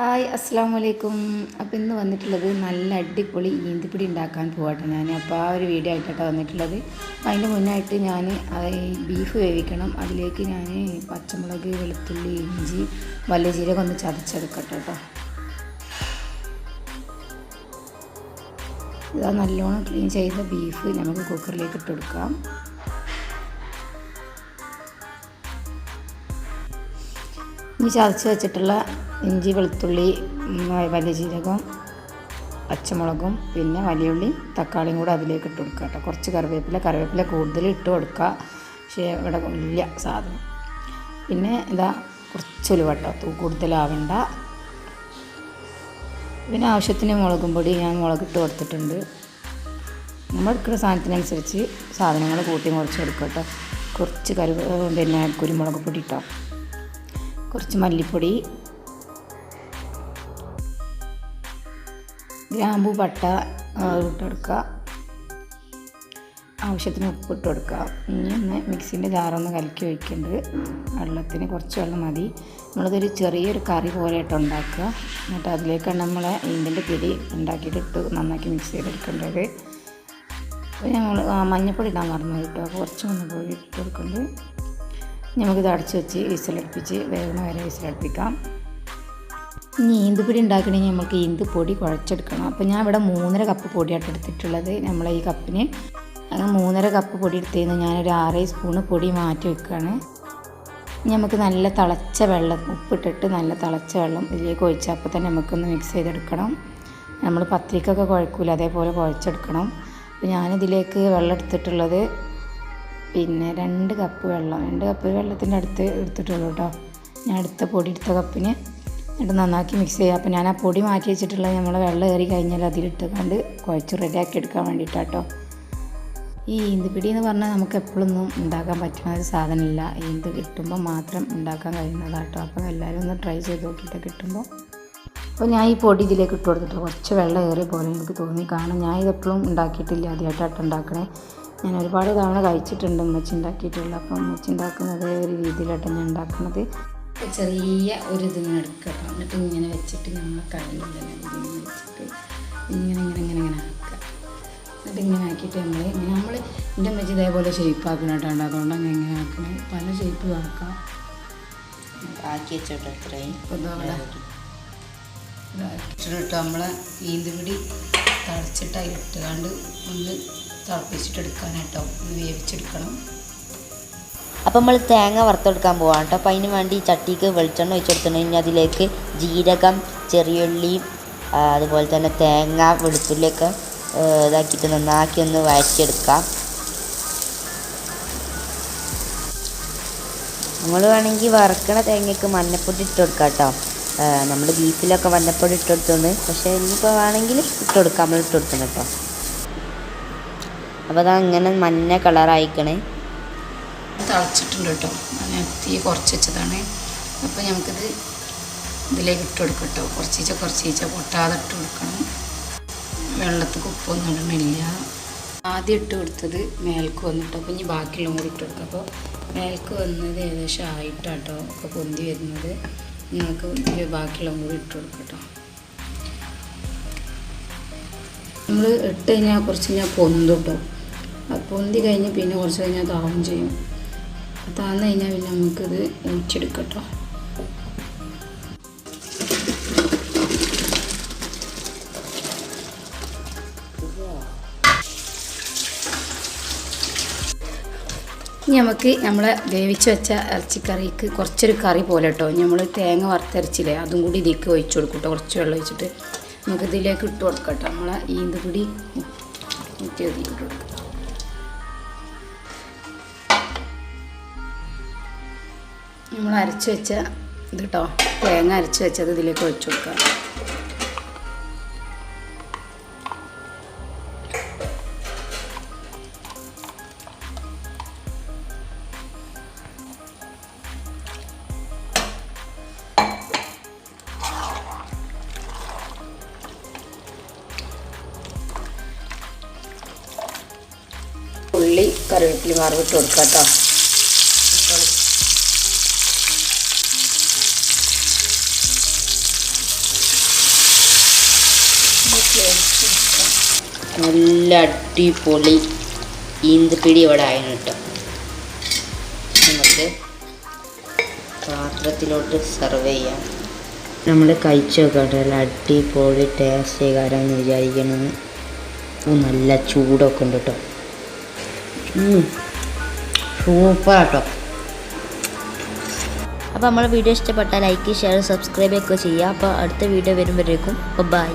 Hi അസ്സാം വലൈക്കും അപ്പോൾ ഇന്ന് വന്നിട്ടുള്ളത് നല്ല അടിപൊളി ഈന്തിപ്പിടി ഉണ്ടാക്കാൻ പോകട്ടെ ഞാൻ അപ്പോൾ ആ ഒരു വീഡിയോ ആയിട്ടാണ് വന്നിട്ടുള്ളത്. അപ്പോൾ അതിന്റെ മുന്നായിട്ട് ഞാൻ ബീഫ് വേവിക്കണം. അതിലേക്ക് ഞാൻ പച്ചമുളക് വെളുത്തുള്ളി ഇഞ്ചി വലിയ ജീരകം ഒന്ന് ചതച്ചെടുക്കട്ടെ കേട്ടോ ഇതാ നല്ലോണം ക്ലീൻ ചെയ്ത ബീഫ് നമുക്ക് കുക്കറിലേക്ക് ഇട്ട് കൊടുക്കാം ഇനി ചതച്ച് വെച്ചിട്ടുള്ള ഇഞ്ചി വെളുത്തുള്ളി വലിയ ജീരകം പച്ചമുളകും പിന്നെ വലിയുള്ളി തക്കാളിയും കൂടെ അതിലേക്ക് ഇട്ട് കൊടുക്കുക കേട്ടോ. കുറച്ച് കറിവേപ്പില കറിവേപ്പില കൂടുതൽ ഇട്ട് കൊടുക്കുക. പക്ഷേ ഇവിടെ ഇല്ല സാധനം. പിന്നെ ഇതാ കുറച്ച് ഉലുവ കേട്ടോ. കൂടുതലാവണ്ട. പിന്നെ ആവശ്യത്തിന് മുളകും പൊടി ഞാൻ മുളകിട്ട് കൊടുത്തിട്ടുണ്ട്. നമ്മൾ എടുക്കുന്ന സാധനത്തിനനുസരിച്ച് സാധനങ്ങൾ കൂട്ടി മുറിച്ച് കൊടുക്കുക കേട്ടോ. കുറച്ച് കറി പിന്നെ കുരുമുളക് പൊടി ഇട്ടോ. കുറച്ച് മല്ലിപ്പൊടി ഗ്രാമ്പു പട്ട ഇട്ടെടുക്കുക. ആവശ്യത്തിന് ഉപ്പിട്ട് കൊടുക്കുക ഇനി ഒന്ന് മിക്സിന്റെ ജാറൊന്ന് കലക്കി വയ്ക്കേണ്ടത് വെള്ളത്തിന് കുറച്ച് വെള്ളം മതി. നമ്മളിതൊരു ചെറിയൊരു കറി പോലെ ഇട്ട് ഉണ്ടാക്കുക. എന്നിട്ട് അതിലേക്കാണ് നമ്മൾ ഇതിന്റെ പിടി ഉണ്ടാക്കിയിട്ട് ഇട്ട് നന്നാക്കി മിക്സ് ചെയ്തെടുക്കേണ്ടത്. അപ്പോൾ ഞങ്ങൾ മഞ്ഞപ്പൊടി ഇടാൻ മറന്നു കേട്ടോ. കുറച്ച് മഞ്ഞപ്പൊടി ഇട്ട് കൊടുക്കുന്നുണ്ട് നമുക്കിത് അടച്ച് വെച്ച് വിസിലടുപ്പിച്ച് വേഗം വരെ വിസിലടുപ്പിക്കാം. ഇനി ഈന്തുപൊടി ഉണ്ടാക്കണമെങ്കിൽ നമുക്ക് ഈന്തുപൊടി കുഴച്ചെടുക്കണം. അപ്പോൾ ഞാൻ ഇവിടെ മൂന്നര കപ്പ് പൊടിയായിട്ട് എടുത്തിട്ടുള്ളത്. നമ്മളെ ഈ കപ്പിന് അങ്ങനെ മൂന്നര കപ്പ് പൊടി എടുത്തതിന് ഞാനൊരു ആറേ സ്പൂണ് പൊടി മാറ്റി വെക്കുകയാണ്. ഇനി നമുക്ക് നല്ല തിളച്ച വെള്ളം ഉപ്പിട്ടിട്ട് നല്ല തിളച്ച വെള്ളം ഇതിലേക്ക് ഒഴിച്ചാൽ അപ്പോൾ തന്നെ നമുക്കൊന്ന് മിക്സ് ചെയ്തെടുക്കണം. നമ്മൾ പത്രിക്കൊക്കെ കുഴക്കൂല അതേപോലെ കുഴച്ചെടുക്കണം. അപ്പോൾ ഞാനിതിലേക്ക് വെള്ളം എടുത്തിട്ടുള്ളത് പിന്നെ രണ്ട് കപ്പ് വെള്ളം. രണ്ട് കപ്പ് വെള്ളത്തിന്റെ അടുത്ത് എടുത്തിട്ടുള്ളൂ കേട്ടോ ഞാൻ എടുത്ത പൊടി എടുത്ത കപ്പിന് എന്നിട്ട് നന്നാക്കി മിക്സ് ചെയ്യുക അപ്പോൾ ഞാൻ ആ പൊടി മാറ്റി വെച്ചിട്ടുള്ള നമ്മൾ വെള്ളം കയറി കഴിഞ്ഞാൽ അതിലിട്ട് കണ്ട് കുഴച്ച് റെഡിയാക്കി എടുക്കാൻ വേണ്ടിയിട്ടാട്ടോ ഈ ഈന്തുപിടി എന്ന് പറഞ്ഞാൽ നമുക്ക് എപ്പോഴൊന്നും ഉണ്ടാക്കാൻ പറ്റുന്ന ഒരു സാധനമില്ല. ഈന്ത് കിട്ടുമ്പോൾ മാത്രം ഉണ്ടാക്കാൻ കഴിയുന്നതാട്ടോ. അപ്പം എല്ലാവരും ഒന്ന് ട്രൈ ചെയ്ത് നോക്കിയിട്ട് കിട്ടുമ്പോൾ അപ്പോൾ ഞാൻ ഈ പൊടി ഇതിലേക്ക് ഇട്ട് കൊടുത്തിട്ട് കുറച്ച് വെള്ളം ഏറിയ പോലെ എനിക്ക് തോന്നി. കാരണം ഞാൻ ഇതെപ്പോഴും ഉണ്ടാക്കിയിട്ടില്ല. ആദ്യമായിട്ടായിട്ട് ഉണ്ടാക്കണേ. ഞാൻ ഒരുപാട് തവണ കഴിച്ചിട്ടുണ്ട് ഉമ്മച്ചി ഉണ്ടാക്കിയിട്ടുള്ള അപ്പം ഉമ്മച്ചി ഉണ്ടാക്കുന്നത് ഒരു രീതിയിലായിട്ടാണ് ഞാൻ ഉണ്ടാക്കുന്നത്. ചെറിയ ഒരു ഇതിങ്ങനെ എടുക്കണം എന്നിട്ട് ഇങ്ങനെ വെച്ചിട്ട് നമ്മൾ കയ്യിൽ ഇങ്ങനെ വെച്ചിട്ട് ഇങ്ങനെ ഇങ്ങനെ ഇങ്ങനെ ഇങ്ങനെ ആക്കുക. എന്നിട്ട് ഇങ്ങനെ ആക്കിയിട്ട് നമ്മൾ ഇങ്ങനെ നമ്മൾ എന്റെ ഉമ്മച്ചി ഇതേപോലെ ഷേപ്പ് കേട്ടോ അതുകൊണ്ട് അങ്ങനെ ഇങ്ങനെ ആക്കണേ. പല ഷേപ്പ് ആക്കാം. ആക്കി വെച്ചോട്ടെ ഇത്രയും. ഇട്ടിട്ട് നമ്മളെ ഈന്തുപിടി തളച്ചിട്ടായി അതിലിട്ടുകാണ്ട് ഒന്ന് തിളപ്പിച്ചിട്ടെടുക്കാനായിട്ടോ ഒന്ന് വേവിച്ചെടുക്കണം. അപ്പം നമ്മൾ തേങ്ങ വറുത്തെടുക്കാൻ പോവാണ് കേട്ടോ അപ്പോൾ അതിന് വേണ്ടി ചട്ടിക്ക് വെളിച്ചെണ്ണ ഒഴിച്ച് കൊടുത്തിട്ടുണ്ടെങ്കിൽ അതിലേക്ക് ജീരകം ചെറിയുള്ളി അതുപോലെ തന്നെ തേങ്ങ വെളുത്തുള്ളിയൊക്കെ ഇതാക്കിയിട്ട് നന്നാക്കി ഒന്ന് വഴറ്റിയെടുക്കാം. നമ്മൾ വേണമെങ്കിൽ വറുക്കണ തേങ്ങയ്ക്ക് മഞ്ഞപ്പൊടി ഇട്ട് കൊടുക്കാം കേട്ടോ നമ്മൾ ബീഫിലൊക്കെ മഞ്ഞപ്പൊടി ഇട്ട് പക്ഷേ ഇനിയിപ്പോൾ വേണമെങ്കിൽ ഇട്ട് കൊടുക്കാം. നമ്മൾ ഇട്ട് കൊടുക്കണം കേട്ടോ അപ്പോൾ അതാ ഇങ്ങനെ മഞ്ഞ കളറായിക്കണേ. തിളച്ചിട്ടുണ്ട് കേട്ടോ. ഞാൻ തീ കുറച്ച് വെച്ചതാണ്. അപ്പോൾ നമുക്കിത് ഇതിലേക്ക് ഇട്ട് കൊടുക്കാം കേട്ടോ. കുറച്ചീച്ച കുറച്ചീച്ച പൊട്ടാതെ ഇട്ട് കൊടുക്കണം. വെള്ളത്തിൽ ഉപ്പൊന്നും ഇടണില്ല. ആദ്യം ഇട്ട് കൊടുത്തത് മേൽക്ക് വന്നിട്ടോ അപ്പോൾ ഇനി ബാക്കിയുള്ള കൂടി ഇട്ട് കൊടുക്കാം. അപ്പോൾ മേൽക്ക് വന്നത് ഏകദേശം ആയിട്ടാട്ടോ ഒക്കെ പൊന്തി വരുന്നത്. നിങ്ങൾക്ക് ബാക്കിയുള്ള കൂടി ഇട്ട് കൊടുക്കാം കേട്ടോ. നമ്മൾ ഇട്ട് കഴിഞ്ഞാൽ കുറച്ച് കഴിഞ്ഞാൽ പൊന്തും കേട്ടോ. പൊന്തി കഴിഞ്ഞ് പിന്നെ കുറച്ച് കഴിഞ്ഞാൽ താവും ചെയ്യും. താന്ന് കഴിഞ്ഞാൽ പിന്നെ നമുക്കിത് ഒഴിച്ചെടുക്കട്ടോ ഇനി നമുക്ക് നമ്മളെ വേവിച്ച് വെച്ച ഇറച്ചിക്കറിക്ക് കുറച്ചൊരു കറി പോലെ കേട്ടോ നമ്മൾ തേങ്ങ വറുത്തരച്ചില്ലേ അതും കൂടി ഇതിലേക്ക് ഒഴിച്ചു കൊടുക്കും കേട്ടോ കുറച്ച് വെള്ളം ഒഴിച്ചിട്ട് നമുക്ക് ഇതിലേക്ക് ഇട്ട് കൊടുക്കാം കേട്ടോ നമ്മളെ ഈന്തുപൊടി ഊറ്റി ഇതിലേക്ക് ഇട്ട് കൊടുക്കാം നമ്മൾ അരച്ച് വെച്ച ഇത് കേട്ടോ തേങ്ങ അരച്ച് വെച്ചത് ഇതിലേക്ക് ഒഴിച്ചു കൊടുക്കുക. ഉള്ളി കറിവേപ്പില മാറിവിട്ട് കൊടുക്കാം കേട്ടോ നല്ല അടിപൊളി ഈന്തപ്പിടി ഇവിടെ ആയിരുന്നു കേട്ടോ നമുക്ക് പാത്രത്തിലോട്ട് സെർവ് ചെയ്യാം. നമ്മൾ കഴിച്ചു നോക്കട്ടെ. നല്ല അടിപൊളി ടേസ്റ്റ് കാരാന്ന് വിചാരിക്കുന്നത് ഓ, നല്ല ചൂടൊക്കെ ഉണ്ട് കേട്ടോ സൂപ്പർ കേട്ടോ അപ്പോൾ നമ്മളെ വീഡിയോ ഇഷ്ടപ്പെട്ടാൽ ലൈക്ക് ഷെയർ സബ്സ്ക്രൈബ് ഒക്കെ ചെയ്യുക അപ്പോൾ അടുത്ത വീഡിയോ വരുമ്പോഴേക്കും. ബൈ